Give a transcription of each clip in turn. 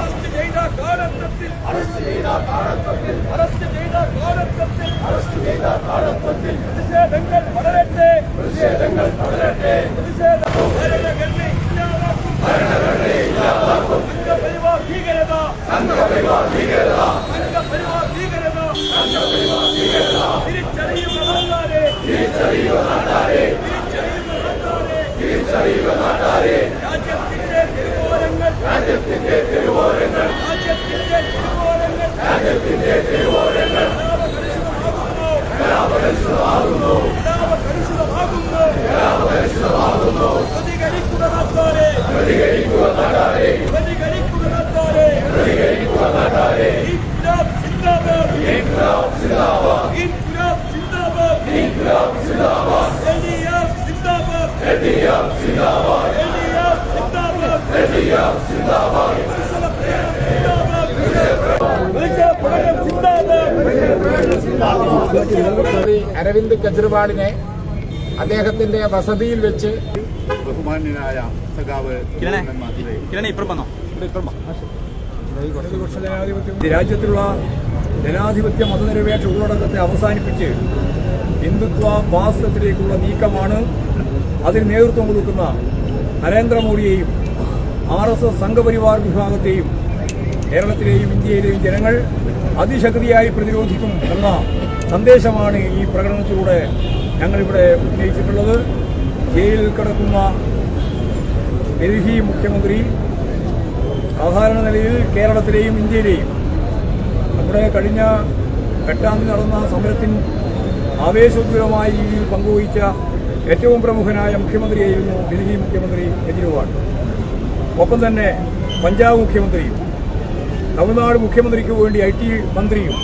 Arrest ചെയ്ത കാലഘട്ടത്തിൽ arrest ചെയ്ത കാലഘട്ടത്തിൽ അറസ്റ്റ് ചെയ്ത കാലഘട്ടത്തിൽ അറസ്റ്റ് ചെയ്ത കാലഘട്ടത്തിൽ പ്രതിഷേധങ്ങൾ വളരട്ടെ പ്രതിഷേധങ്ങൾ വളരട്ടെ ഭരണഘടന ഇല്ലാതാക്കും ഭരണഘടന ഇല്ലാതാക്കും സംഘപരിവാർ ഭീകരത സംഘപരിവാർ ഭീകരത സംഘപരിവാർ ഭീകരത സംഘപരിവാർ ഭീകരത തിരിച്ചറിയുക നാട്ടാരെ തിരിച്ചറിയുക നാട്ടാരെ തിരിച്ചറിയുക അരവിന്ദ് കെജ്രിവാളിനെ അദ്ദേഹത്തിന്റെ വസതിയിൽ വെച്ച് ബഹുമാന്യനായ സഖാവ് കിരണേ മാതിരെ കിരണേ ഇപ്പുറം വന്നോ? രാജ്യത്തിലുള്ള ജനാധിപത്യ മതനിരപേക്ഷ ഉള്ളടക്കത്തെ അവസാനിപ്പിച്ച് ഹിന്ദുത്വ ഫാസിസത്തിലേക്കുള്ള നീക്കമാണ് അതിന് നേതൃത്വം കൊടുക്കുന്ന നരേന്ദ്രമോദിയെയും ആർ എസ് എസ് സംഘപരിവാർ വിഭാഗത്തെയും കേരളത്തിലെയും ഇന്ത്യയിലെയും ജനങ്ങൾ അതിശക്തിയായി പ്രതിരോധിക്കും എന്ന സന്ദേശമാണ് ഈ പ്രകടനത്തിലൂടെ ഞങ്ങളിവിടെ ഉന്നയിച്ചിട്ടുള്ളത്. ജയിലിൽ കിടക്കുന്ന ഡൽഹി മുഖ്യമന്ത്രി സാധാരണ നിലയിൽ കേരളത്തിലെയും ഇന്ത്യയിലെയും നമ്മുടെ കഴിഞ്ഞ എട്ടാം തീയതി നടന്ന സമരത്തിൽ ആവേശോജ്വലമായ രീതിയിൽ പങ്കുവഹിച്ച ഏറ്റവും പ്രമുഖനായ മുഖ്യമന്ത്രിയായിരുന്നു ഡൽഹി മുഖ്യമന്ത്രി കെജ്രിവാൾ. ഒപ്പം തന്നെ പഞ്ചാബ് മുഖ്യമന്ത്രിയും തമിഴ്നാട് മുഖ്യമന്ത്രിക്ക് വേണ്ടി ഐ ടി മന്ത്രിയും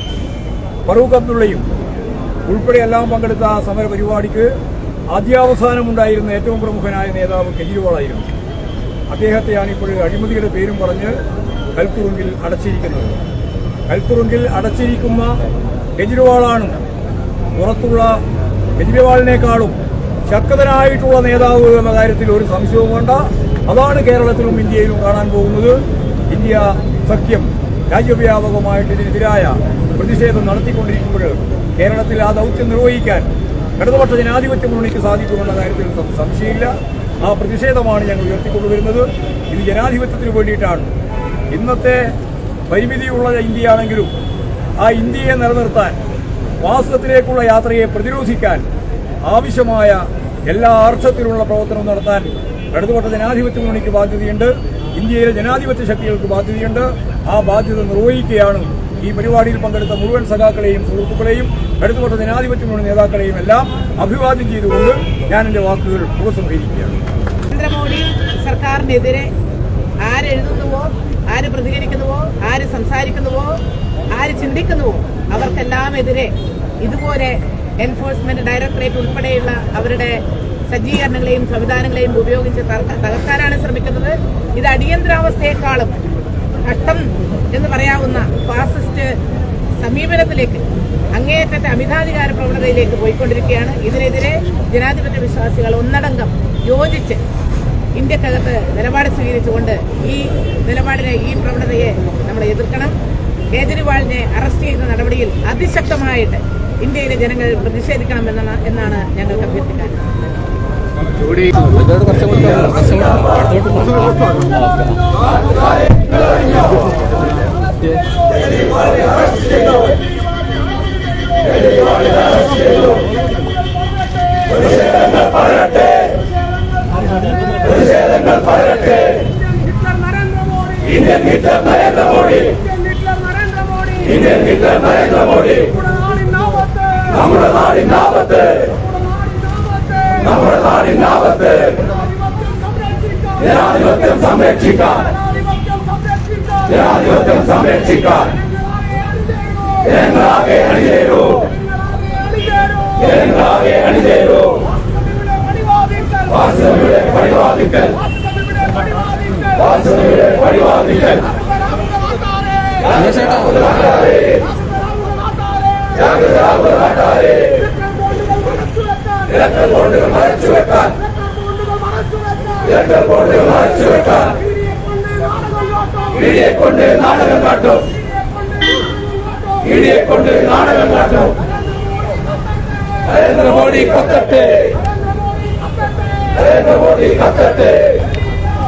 ഫറൂഖ് അബ്ദുള്ളയും ഉൾപ്പെടെ എല്ലാം പങ്കെടുത്ത സമര പരിപാടിക്ക് ആദ്യാവസാനമുണ്ടായിരുന്ന ഏറ്റവും പ്രമുഖനായ നേതാവ് കെജ്രിവാളായിരുന്നു. അദ്ദേഹത്തെയാണ് ഇപ്പോൾ അഴിമതിയുടെ പേരും പറഞ്ഞ് കൽക്കുറുമ്പിൽ അടച്ചിരിക്കുന്നത്. കൽത്തുറുങ്കിൽ അടച്ചിരിക്കുന്ന കെജ്രിവാളാണ്. പുറത്തുള്ള കെജ്രിവാളിനേക്കാളും ശക്തനായിട്ടുള്ള നേതാവ് എന്ന കാര്യത്തിൽ ഒരു സംശയവും വേണ്ട. അതാണ് കേരളത്തിലും ഇന്ത്യയിലും കാണാൻ പോകുന്നത്. ഇന്ത്യ സഖ്യം രാജ്യവ്യാപകമായിട്ട് ഇതിനെതിരായ പ്രതിഷേധം നടത്തിക്കൊണ്ടിരിക്കുമ്പോൾ കേരളത്തിൽ ആ ദൗത്യം നിർവഹിക്കാൻ ഇടതുപക്ഷ ജനാധിപത്യ മുന്നണിക്ക് സാധിക്കുമെന്ന കാര്യത്തിൽ സംശയമില്ല. ആ പ്രതിഷേധമാണ് ഞങ്ങൾ ഉയർത്തിക്കൊണ്ടുവരുന്നത്. ഇത് ജനാധിപത്യത്തിന് വേണ്ടിയിട്ടാണ്. ഇന്നത്തെ പരിമിതിയുള്ള ഇന്ത്യയാണെങ്കിലും ആ ഇന്ത്യയെ നിലനിർത്താൻ വാസ്തവത്തിലേക്കുള്ള യാത്രയെ പ്രതിരോധിക്കാൻ ആവശ്യമായ എല്ലാ അർത്ഥത്തിലുള്ള പ്രവർത്തനം നടത്താൻ ഇടതുപക്ഷ ജനാധിപത്യ മുന്നണിക്ക് ബാധ്യതയുണ്ട്. ഇന്ത്യയിലെ ജനാധിപത്യ ശക്തികൾക്ക് ബാധ്യതയുണ്ട്. ആ ബാധ്യത നിർവഹിക്കുകയാണ് ഈ പരിപാടിയിൽ പങ്കെടുത്ത മുഴുവൻ സഖാക്കളെയും സുഹൃത്തുക്കളെയും ഇടതുപക്ഷ ജനാധിപത്യ മുന്നണി നേതാക്കളെയും എല്ലാം അഭിവാദ്യം ചെയ്തുകൊണ്ട് ഞാൻ എന്റെ വാക്കുകൾ ഉപസംഹരിക്കുകയാണ്. നരേന്ദ്രമോദി സർക്കാരിനെതിരെ ആരെഴുതുന്നുവോ? ആര് പ്രതികരിക്കുന്നുവോ ആര് സംസാരിക്കുന്നുവോ ആര് ചിന്തിക്കുന്നുവോ അവർക്കെല്ലാം എതിരെ ഇതുപോലെ എൻഫോഴ്സ്മെന്റ് ഡയറക്ടറേറ്റ് ഉൾപ്പെടെയുള്ള അവരുടെ സജ്ജീകരണങ്ങളെയും സംവിധാനങ്ങളെയും ഉപയോഗിച്ച് തകർക്ക- തകർക്കാനാണ് ശ്രമിക്കുന്നത്. ഇത് അടിയന്തരാവസ്ഥയെക്കാളും കഷ്ടം എന്ന് പറയാവുന്ന ഫാസിസ്റ്റ് സമീപനത്തിലേക്ക് അങ്ങേയറ്റത്തെ അമിതാധികാര പ്രവണതയിലേക്ക് പോയിക്കൊണ്ടിരിക്കുകയാണ്. ഇതിനെതിരെ ജനാധിപത്യ വിശ്വാസികൾ ഒന്നടങ്കം യോജിച്ച് ഇന്ത്യക്കകത്ത് നിലപാട് സ്വീകരിച്ചുകൊണ്ട് ഈ നിലപാടിനെ ഈ പ്രവണതയെ നമ്മൾ എതിർക്കണം. കേജ്രിവാളിനെ അറസ്റ്റ് ചെയ്യുന്ന നടപടിയിൽ അതിശക്തമായിട്ട് ഇന്ത്യയിലെ ജനങ്ങൾ പ്രതിഷേധിക്കണം എന്നാണ് എന്നാണ് ഞങ്ങൾക്ക് അഭ്യർത്ഥിക്കാൻ. Indian Hitler Narendra Modi Indian Hitler Narendra Modi നമ്മുടെ നാടിനാപത്ത് നമ്മുടെ നാടിനാപത്ത് ജനാധിപത്യം സംരക്ഷിക്കാൻ ജനാധിപത്യം സംരക്ഷിക്കാൻ ജനങ്ങളാകെ അണിചേരൂ ജനങ്ങളാകെ അണിചേരൂ വാസനയുടെ പടിവാദിക്കൽ இடியை கொண்டு நாடகம் காட்டும் இடியை கொண்டு நாடகம் காட்டும் நரேந்திர மோடி கத்தட்டு நரேந்திர மோடி கத்தட்டு